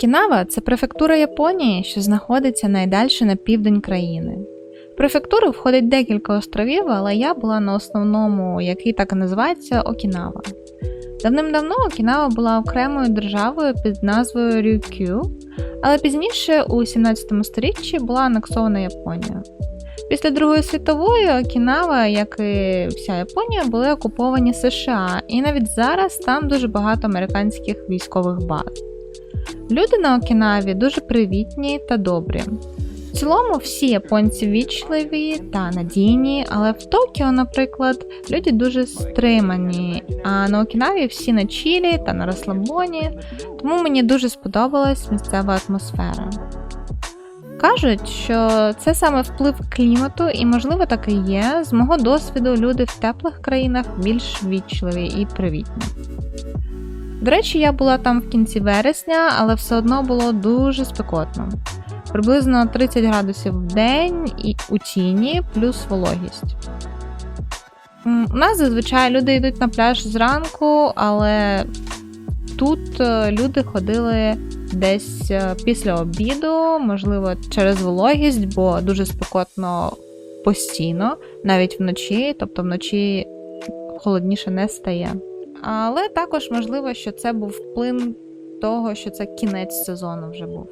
Окінава це префектура Японії, що знаходиться найдальше на південь країни. В префектуру входить декілька островів, але я була на основному, який так і називається Окінава. Давним-давно Окінава була окремою державою під назвою Рюкю, але пізніше у 17 сторіччі була анексована Японією. Після Другої світової Окінава, як і вся Японія, були окуповані США, і навіть зараз там дуже багато американських військових баз. Люди на Окінаві дуже привітні та добрі. В цілому всі японці вічливі та надійні, але в Токіо, наприклад, люди дуже стримані, а на Окінаві всі на чілі та на розслабоні, тому мені дуже сподобалась місцева атмосфера. Кажуть, що це саме вплив клімату, і, можливо, так і є. З мого досвіду, люди в теплих країнах більш вічливі і привітні. До речі, я була там в кінці вересня, але все одно було дуже спекотно. Приблизно 30 градусів в день і у тіні, плюс вологість. У нас зазвичай люди йдуть на пляж зранку, але тут е, люди ходили десь е, після обіду, можливо, через вологість, бо дуже спекотно постійно, навіть вночі, тобто вночі холодніше не стає. Але також можливо, що це був вплин того, що це кінець сезону вже був.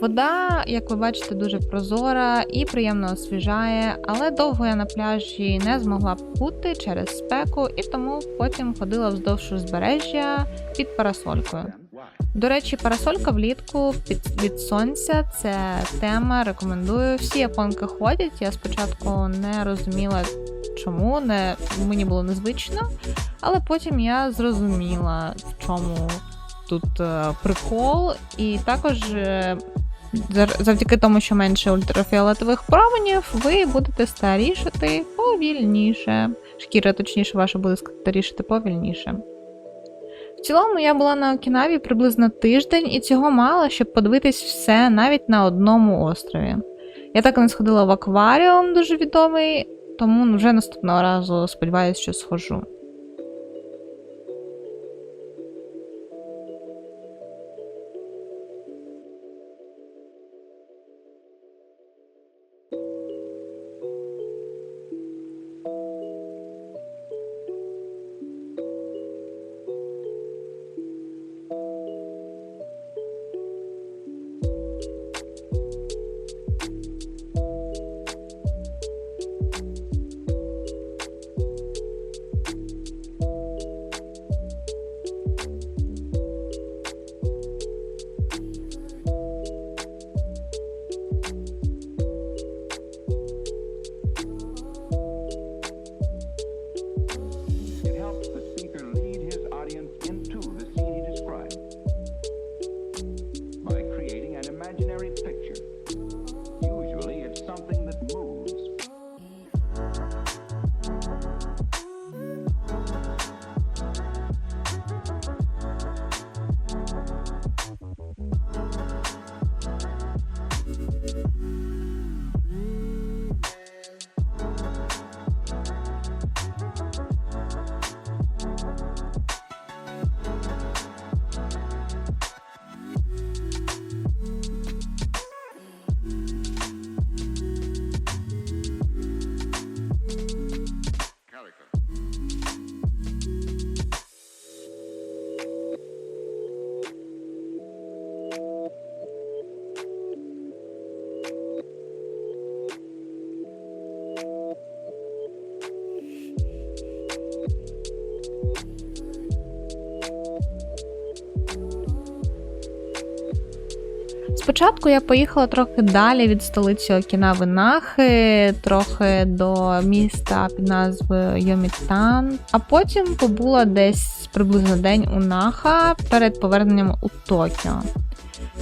Вода, як ви бачите, дуже прозора і приємно освіжає, але довго я на пляжі не змогла бути через спеку, і тому потім ходила вздовж узбережжя під парасолькою. До речі, парасолька влітку під від сонця це тема. Рекомендую. Всі японки ходять. Я спочатку не розуміла, чому не мені було незвично, але потім я зрозуміла, в чому тут е, прикол, і також. е, Завдяки тому, що менше ультрафіолетових променів, ви будете старішати повільніше. Шкіра, точніше, ваша буде старішати повільніше. В цілому я була на Окінаві приблизно тиждень, і цього мало, щоб подивитись все навіть на одному острові. Я так і не сходила в акваріум, дуже відомий, тому вже наступного разу сподіваюся, що схожу. Спочатку я поїхала трохи далі від столиці Окінави Нахи, трохи до міста під назвою Йомітан, а потім побула десь приблизно день у Наха перед поверненням у Токіо.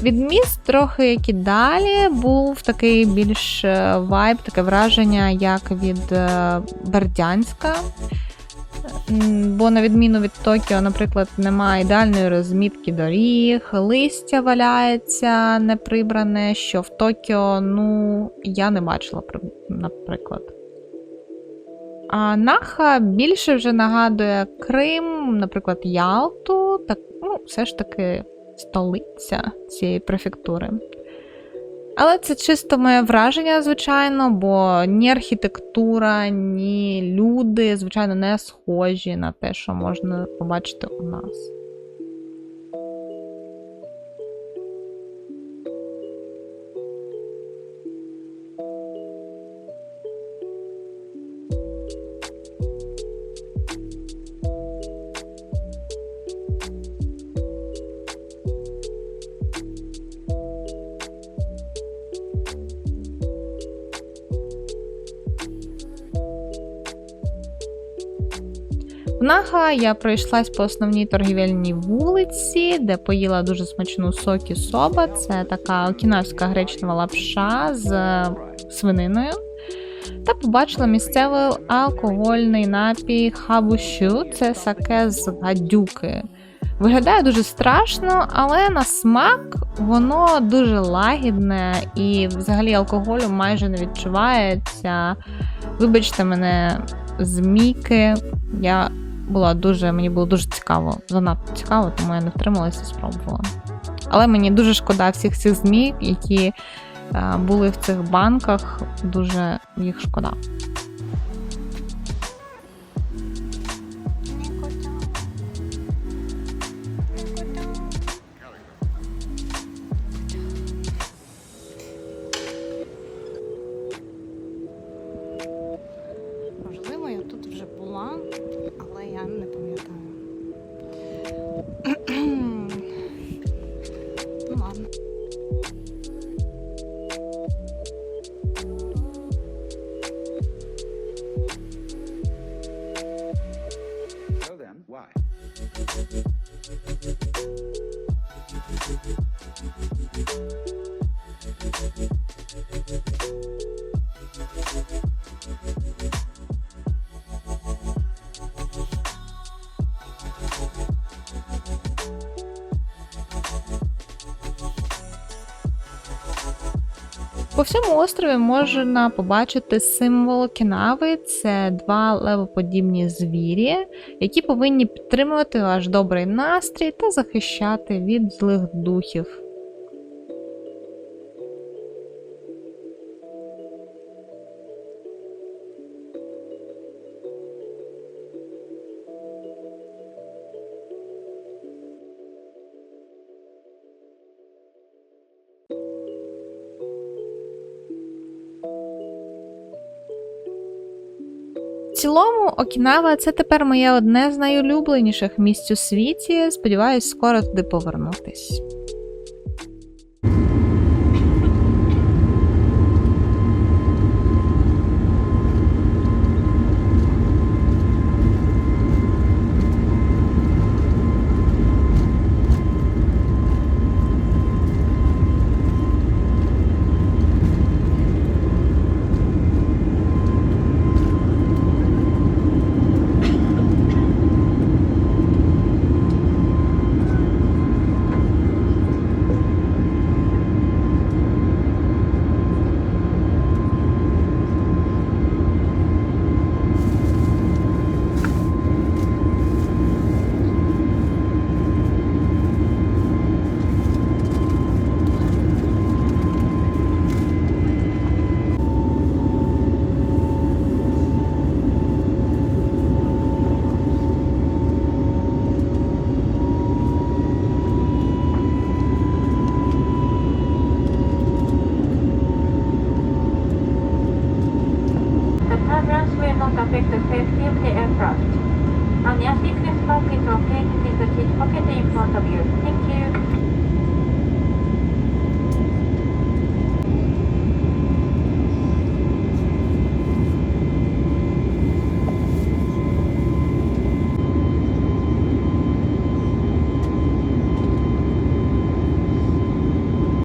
Від міст трохи як і далі був такий більш е, вайб, таке враження, як від е, Бердянська. Бо на відміну від Токіо, наприклад, немає ідеальної розмітки доріг, листя валяється неприбране, що в Токіо, ну, я не бачила, наприклад. А Наха більше вже нагадує Крим, наприклад, Ялту, так, ну, все ж таки столиця цієї префектури. Але це чисто моє враження, звичайно, бо ні архітектура, ні люди, звичайно, не схожі на те, що можна побачити у нас. В Нага я пройшлась по основній торгівельній вулиці, де поїла дуже смачну сокі соба. Це така окінавська гречнева лапша з е, свининою. Та побачила місцевий алкогольний напій хабущу. Це саке з гадюки. Виглядає дуже страшно, але на смак воно дуже лагідне і взагалі алкоголю майже не відчувається. Вибачте мене, змійки. Я була дуже, мені було дуже цікаво, занадто цікаво, тому я не втрималася і спробувала. Але мені дуже шкода всіх цих змій, які е, були в цих банках. Дуже їх шкода. По всьому острові можна побачити символ кінави Це два левоподібні звірі, які повинні підтримувати ваш добрий настрій та захищати від злих духів. Цілому, Окінава це тепер моє одне з найулюбленіших місць у світі. Сподіваюсь, скоро туди повернутись.